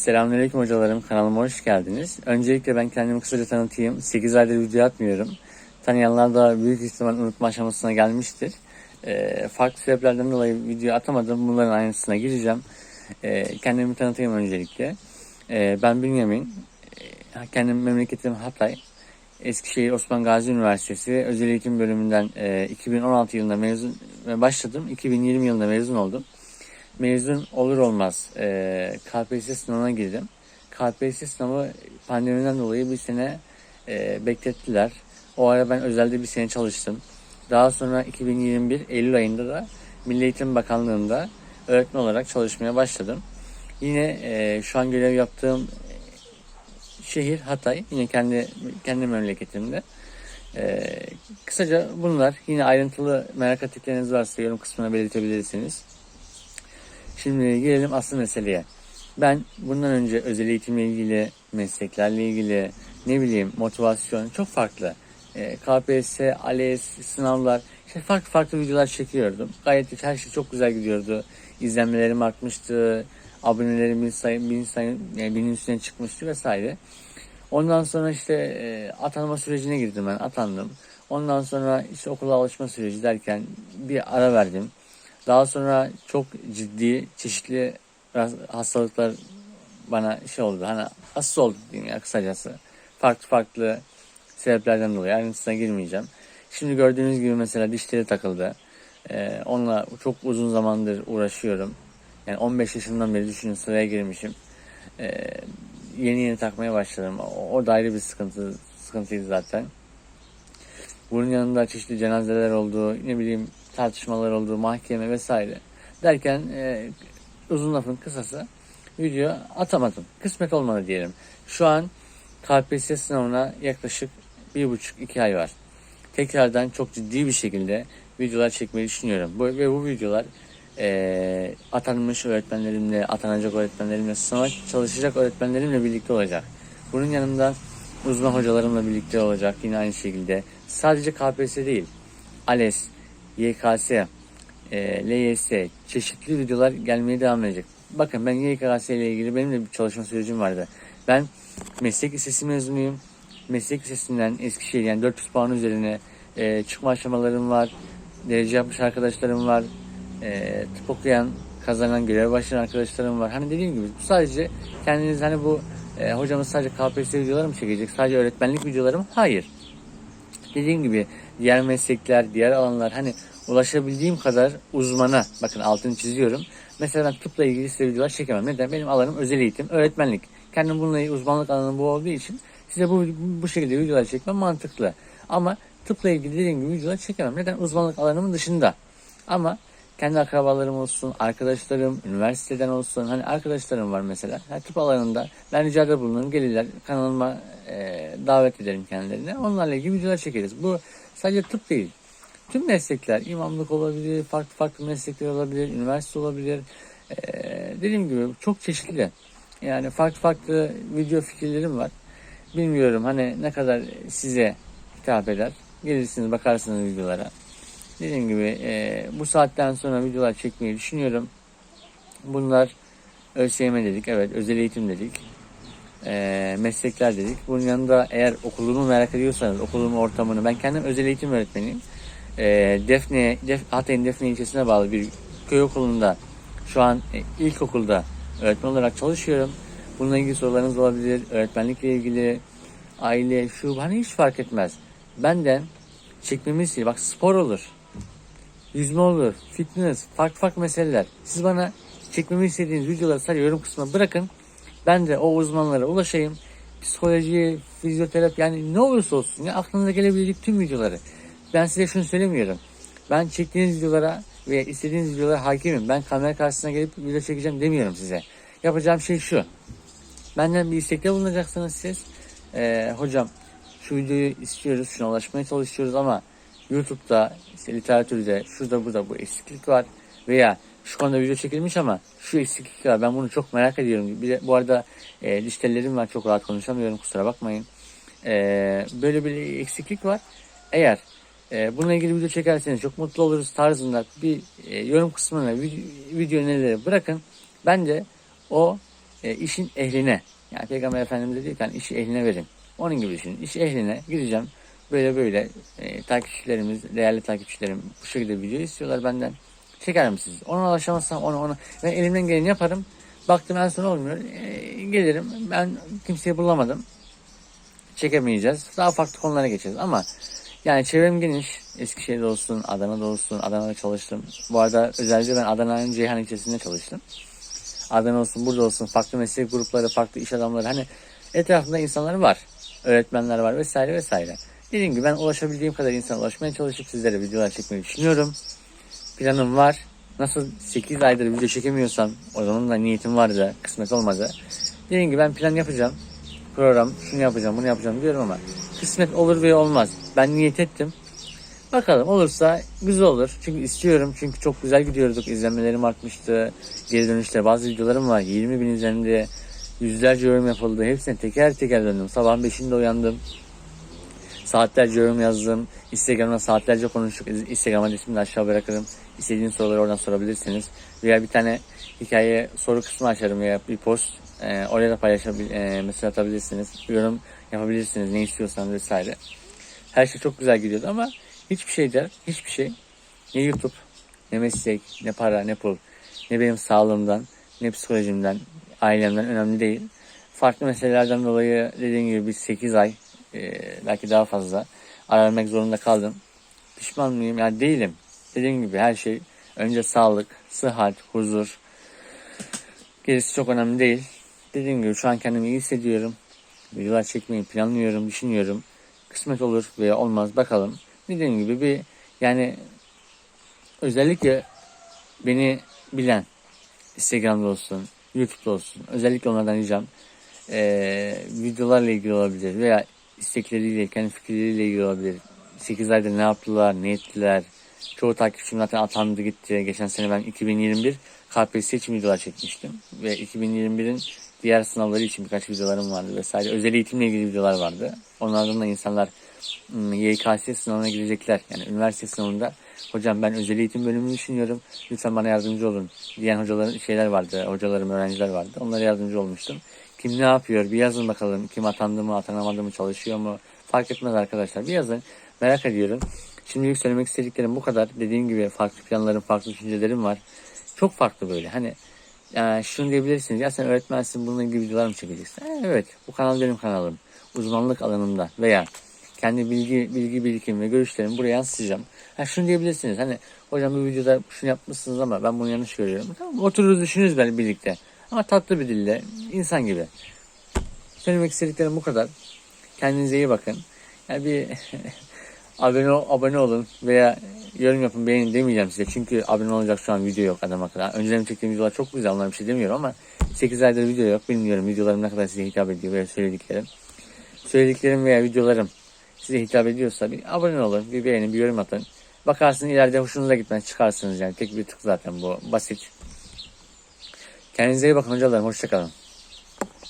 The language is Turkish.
Selamünaleyküm hocalarım. Kanalıma hoş geldiniz. Öncelikle ben kendimi kısaca tanıtayım. 8 aydır video atmıyorum. Tanıyanlar da büyük ihtimal unutma aşamasına gelmiştir. Ee, farklı sebeplerden dolayı video atamadım. Bunların aynısına gireceğim. Ee, kendimi tanıtayım öncelikle. Ee, ben Bünyamin. Ee, kendim memleketim Hatay. Eskişehir Osman Gazi Üniversitesi Özel Eğitim Bölümünden e, 2016 yılında mezun başladım. 2020 yılında mezun oldum mezun olur olmaz e, KPSS sınavına girdim. KPSS sınavı pandemiden dolayı bir sene e, beklettiler. O ara ben özelde bir sene çalıştım. Daha sonra 2021 Eylül ayında da Milli Eğitim Bakanlığı'nda öğretmen olarak çalışmaya başladım. Yine e, şu an görev yaptığım şehir Hatay. Yine kendi kendi memleketimde. E, kısaca bunlar. Yine ayrıntılı merak ettikleriniz varsa yorum kısmına belirtebilirsiniz. Şimdi gelelim asıl meseleye. Ben bundan önce özel eğitimle ilgili, mesleklerle ilgili, ne bileyim motivasyon çok farklı. E, KPSS, ALES, sınavlar, işte farklı farklı videolar çekiyordum. Gayet her şey çok güzel gidiyordu. İzlenmelerim artmıştı, abonelerim bin, sayı, bin, sayı, yani binin üstüne çıkmıştı vesaire. Ondan sonra işte e, atanma sürecine girdim ben, atandım. Ondan sonra işte okula alışma süreci derken bir ara verdim. Daha sonra çok ciddi çeşitli hastalıklar bana şey oldu. Hani hasta oldum diyeyim ya kısacası. Farklı farklı sebeplerden dolayı ayrıntısına girmeyeceğim. Şimdi gördüğünüz gibi mesela dişleri takıldı. Ee, onunla çok uzun zamandır uğraşıyorum. Yani 15 yaşından beri düşünün sıraya girmişim. Ee, yeni yeni takmaya başladım. O, o da ayrı bir sıkıntı, sıkıntıydı zaten. Bunun yanında çeşitli cenazeler oldu. Ne bileyim tartışmalar oldu, mahkeme vesaire. Derken e, uzun lafın kısası video atamadım. Kısmet olmadı diyelim. Şu an KPSS sınavına yaklaşık bir buçuk iki ay var. Tekrardan çok ciddi bir şekilde videolar çekmeyi düşünüyorum. Bu, ve bu videolar e, atanmış öğretmenlerimle, atanacak öğretmenlerimle, sınava çalışacak öğretmenlerimle birlikte olacak. Bunun yanında uzman hocalarımla birlikte olacak yine aynı şekilde. Sadece KPSS değil, ALES, YKS, e, LYS çeşitli videolar gelmeye devam edecek. Bakın ben YKS ile ilgili benim de bir çalışma sürecim vardı. Ben meslek lisesi mezunuyum. Meslek lisesinden Eskişehir yani 400 puan üzerine e, çıkma aşamalarım var. Derece yapmış arkadaşlarım var. E, tıp okuyan, kazanan, görev başlayan arkadaşlarım var. Hani dediğim gibi bu sadece kendiniz hani bu e, hocamız sadece KPSS videoları mı çekecek? Sadece öğretmenlik videoları mı? Hayır. Dediğim gibi diğer meslekler, diğer alanlar hani ulaşabildiğim kadar uzmana bakın altını çiziyorum. Mesela ben tıpla ilgili size videolar çekemem. Neden? Benim alanım özel eğitim, öğretmenlik. Kendim bununla uzmanlık alanım bu olduğu için size bu, bu şekilde videolar çekmem mantıklı. Ama tıpla ilgili dediğim gibi videolar çekemem. Neden? Uzmanlık alanımın dışında. Ama kendi akrabalarım olsun, arkadaşlarım, üniversiteden olsun. Hani arkadaşlarım var mesela. Yani tıp alanında ben ricada bulunurum. Gelirler kanalıma e, davet ederim kendilerine. Onlarla ilgili videolar çekeriz. Bu sadece tıp değil. Tüm meslekler, imamlık olabilir, farklı farklı meslekler olabilir, üniversite olabilir. Ee, dediğim gibi çok çeşitli. Yani farklı farklı video fikirlerim var. Bilmiyorum hani ne kadar size hitap eder. Gelirsiniz bakarsınız videolara. Dediğim gibi e, bu saatten sonra videolar çekmeyi düşünüyorum. Bunlar ÖSYM dedik, evet özel eğitim dedik. E, meslekler dedik. Bunun yanında eğer okulumu merak ediyorsanız okulumun ortamını ben kendim özel eğitim öğretmeniyim e, Defne, Def, Hatay'ın Defne ilçesine bağlı bir köy okulunda şu an e, ilkokulda öğretmen olarak çalışıyorum. Bununla ilgili sorularınız olabilir. Öğretmenlikle ilgili, aile, şu hani hiç fark etmez. Benden çekmemi istiyor. Bak spor olur. Yüzme olur. Fitness. Farklı farklı meseleler. Siz bana çekmemi istediğiniz videoları sadece yorum kısmına bırakın. Ben de o uzmanlara ulaşayım. Psikoloji, fizyoterapi yani ne olursa olsun ya aklınıza gelebilecek tüm videoları ben size şunu söylemiyorum. Ben çektiğiniz videolara ve istediğiniz videolara hakimim. Ben kamera karşısına gelip video çekeceğim demiyorum size. Yapacağım şey şu. Benden bir istekte bulunacaksınız siz. Ee, hocam şu videoyu istiyoruz, şuna ulaşmaya çalışıyoruz ama YouTube'da, işte literatürde, şurada burada bu eksiklik var. Veya şu konuda video çekilmiş ama şu eksiklik var. Ben bunu çok merak ediyorum. Bir de, bu arada e, diş var. Çok rahat konuşamıyorum. Kusura bakmayın. E, böyle bir eksiklik var. Eğer e, bununla ilgili video çekerseniz çok mutlu oluruz tarzında bir e, yorum kısmına video, video önerileri bırakın. Ben de o e, işin ehline yani Peygamber Efendimiz de ki hani işi ehline verin. Onun gibi düşünün. İş ehline gideceğim. Böyle böyle e, takipçilerimiz, değerli takipçilerim bu şekilde video istiyorlar benden. Çeker misiniz? Ona ulaşamazsam onu ona ben elimden geleni yaparım. Baktım en son olmuyor. E, gelirim. Ben kimseyi bulamadım. Çekemeyeceğiz. Daha farklı konulara geçeceğiz ama yani çevrem geniş. Eskişehir'de olsun, Adana'da olsun. Adana'da çalıştım. Bu arada özellikle ben Adana'nın Ceyhan ilçesinde çalıştım. Adana olsun, burada olsun. Farklı meslek grupları, farklı iş adamları. Hani etrafında insanlar var. Öğretmenler var vesaire vesaire. Dediğim gibi ben ulaşabildiğim kadar insana ulaşmaya çalışıp sizlere videolar çekmeyi düşünüyorum. Planım var. Nasıl 8 aydır video çekemiyorsam o zaman da niyetim vardı. Kısmet olmadı. Dediğim gibi ben plan yapacağım. Program şunu yapacağım bunu yapacağım diyorum ama kısmet olur veya olmaz. Ben niyet ettim. Bakalım olursa güzel olur. Çünkü istiyorum. Çünkü çok güzel gidiyorduk. İzlenmelerim artmıştı. Geri dönüşler. Bazı videolarım var. 20 bin üzerinde yüzlerce yorum yapıldı. Hepsine teker teker döndüm. Sabahın 5'inde uyandım. Saatlerce yorum yazdım. Instagram'da saatlerce konuştuk. Instagram adresimi de aşağı bırakırım. İstediğiniz soruları oradan sorabilirsiniz. Veya bir tane hikaye soru kısmı açarım veya bir post. Ee, oraya da paylaşabilir, e, mesaj atabilirsiniz. Yorum yapabilirsiniz. Ne istiyorsanız vesaire. Her şey çok güzel gidiyordu ama hiçbir şey der, hiçbir şey ne YouTube, ne meslek, ne para, ne pul, ne benim sağlığımdan, ne psikolojimden, ailemden önemli değil. Farklı meselelerden dolayı dediğim gibi bir 8 ay, belki daha fazla ara vermek zorunda kaldım. Pişman mıyım? Yani değilim. Dediğim gibi her şey önce sağlık, sıhhat, huzur. Gerisi çok önemli değil. Dediğim gibi şu an kendimi iyi hissediyorum. Videolar çekmeyi planlıyorum, düşünüyorum. Kısmet olur veya olmaz bakalım. Dediğim gibi bir yani özellikle beni bilen Instagram'da olsun, YouTube'da olsun özellikle onlardan ricam eee videolarla ilgili olabilir veya istekleriyle, kendi fikirleriyle ilgili olabilir. 8 ayda ne yaptılar, ne ettiler. Çoğu takipçim zaten atandı gitti. Geçen sene ben 2021 KPSS için videolar çekmiştim. Ve 2021'in diğer sınavları için birkaç videolarım vardı vesaire. Özel eğitimle ilgili videolar vardı. Onlardan da insanlar YKS sınavına girecekler. Yani üniversite sınavında hocam ben özel eğitim bölümünü düşünüyorum. Lütfen bana yardımcı olun diyen hocaların şeyler vardı. Hocalarım, öğrenciler vardı. Onlara yardımcı olmuştum. Kim ne yapıyor? Bir yazın bakalım. Kim atandı mı, atanamadı mı, çalışıyor mu? Fark etmez arkadaşlar. Bir yazın. Merak ediyorum. Şimdilik söylemek istediklerim bu kadar. Dediğim gibi farklı planlarım, farklı düşüncelerim var. Çok farklı böyle. Hani yani şunu diyebilirsiniz. Ya sen öğretmensin bununla ilgili videolar mı çekeceksin? Ha, evet. Bu kanal benim kanalım. Uzmanlık alanımda veya kendi bilgi bilgi birikim ve görüşlerimi buraya yansıtacağım. Ha, şunu diyebilirsiniz. Hani hocam bu videoda şunu yapmışsınız ama ben bunu yanlış görüyorum. Tamam otururuz düşünürüz böyle birlikte. Ama tatlı bir dille, insan gibi. Söylemek istediklerim bu kadar. Kendinize iyi bakın. Yani bir abone, abone olun veya yorum yapın beğenin demeyeceğim size. Çünkü abone olacak şu an video yok adam akıllı. Önceden çektiğim videolar çok güzel onlara bir şey demiyorum ama 8 aydır video yok. Bilmiyorum videolarım ne kadar size hitap ediyor veya söylediklerim. Söylediklerim veya videolarım size hitap ediyorsa bir abone olun, bir beğenin, bir yorum atın. Bakarsınız ileride hoşunuza gitmez çıkarsınız yani. Tek bir tık zaten bu basit. Kendinize iyi bakın hocalarım. Hoşçakalın.